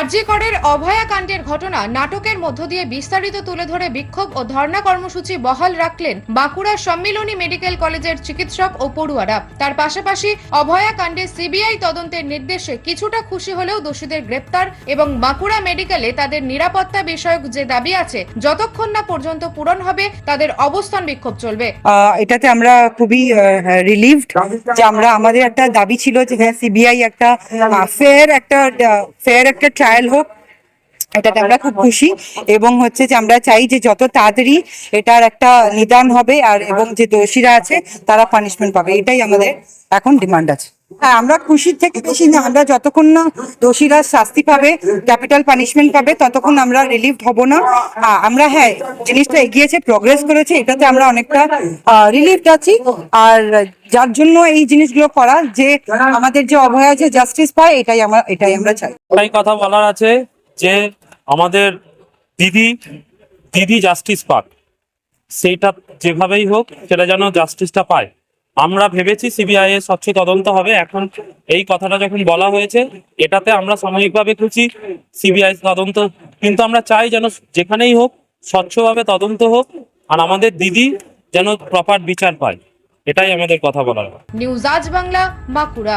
আরজিকরের অভয়াকাণ্ডের ঘটনা নাটকের মধ্য দিয়ে বিস্তারিত তুলে ধরে বিক্ষোভ ও ধর্ণা কর্মসূচি বহাল রাখলেন বাঁকুড়ার সম্মিলনী মেডিকেল কলেজের চিকিৎসক ও পড়ুয়ারা। তার পাশাপাশি অভয়াকাণ্ডে সিবিআই তদন্তের নির্দেশে কিছুটা খুশি হলেও দোষীদের গ্রেপ্তার এবং বাঁকুড়া মেডিকেলে তাদের নিরাপত্তা বিষয়ক যে দাবি আছে, যতক্ষণ না পর্যন্ত পূরণ হবে, তাদের অবস্থান বিক্ষোভ চলবে। এটাতে আমরা খুবই রিলিভড যে আমরা, আমাদের একটা দাবি ছিল যে হ্যাঁ সিবিআই একটা ফেয়ার একটা ফেয়ার একটা ট্রায়াল হোক, এটাতে আমরা খুব খুশি। এবং হচ্ছে যে আমরা চাই যে যত তাড়াতাড়ি এটার একটা নিদান হবে আর এবং যে দোষীরা আছে, তারা পানিশমেন্ট পাবে। এটাই আমাদের এখন ডিমান্ড আছে। হ্যাঁ আমরা খুশির থেকে বেশি না, আমরা যতক্ষণ না দোষীরা শাস্তি পাবে, ক্যাপিটাল পানিশমেন্ট পাবে, ততক্ষণ আমরা রিলিভড হব না। আমরা হ্যাঁ জিনিসটা এগিয়েছে প্রগ্রেস করেছে, এটাতে আমরা অনেকটা রিলিভড আছি। আর যার জন্য এই জিনিসগুলো করা, যে আমাদের যে অভয়া যে জাস্টিস পায়, এটাই আমরা এটাই আমরা চাই। একটাই কথা বলার আছে যে আমাদের দিদি দিদি জাস্টিস পাক। সেইটা যেভাবেই হোক, সেটা যেন জাস্টিসটা পায়। আমরা ভেবেছি সিবিআই এর স্বচ্ছ তদন্ত হবে। এখন এই কথাটা যখন বলা হয়েছে, এটাতে আমরা সাময়িকভাবে খুশি। সিবিআই তদন্ত কিন্তু আমরা চাই যেন যেখানেই হোক স্বচ্ছভাবে তদন্ত হোক আর আমাদের দিদি যেন প্রপার বিচার পায়। এটাই আমাদের কথা বলার। নিউজ আজ বাংলা, বাঁকুড়া।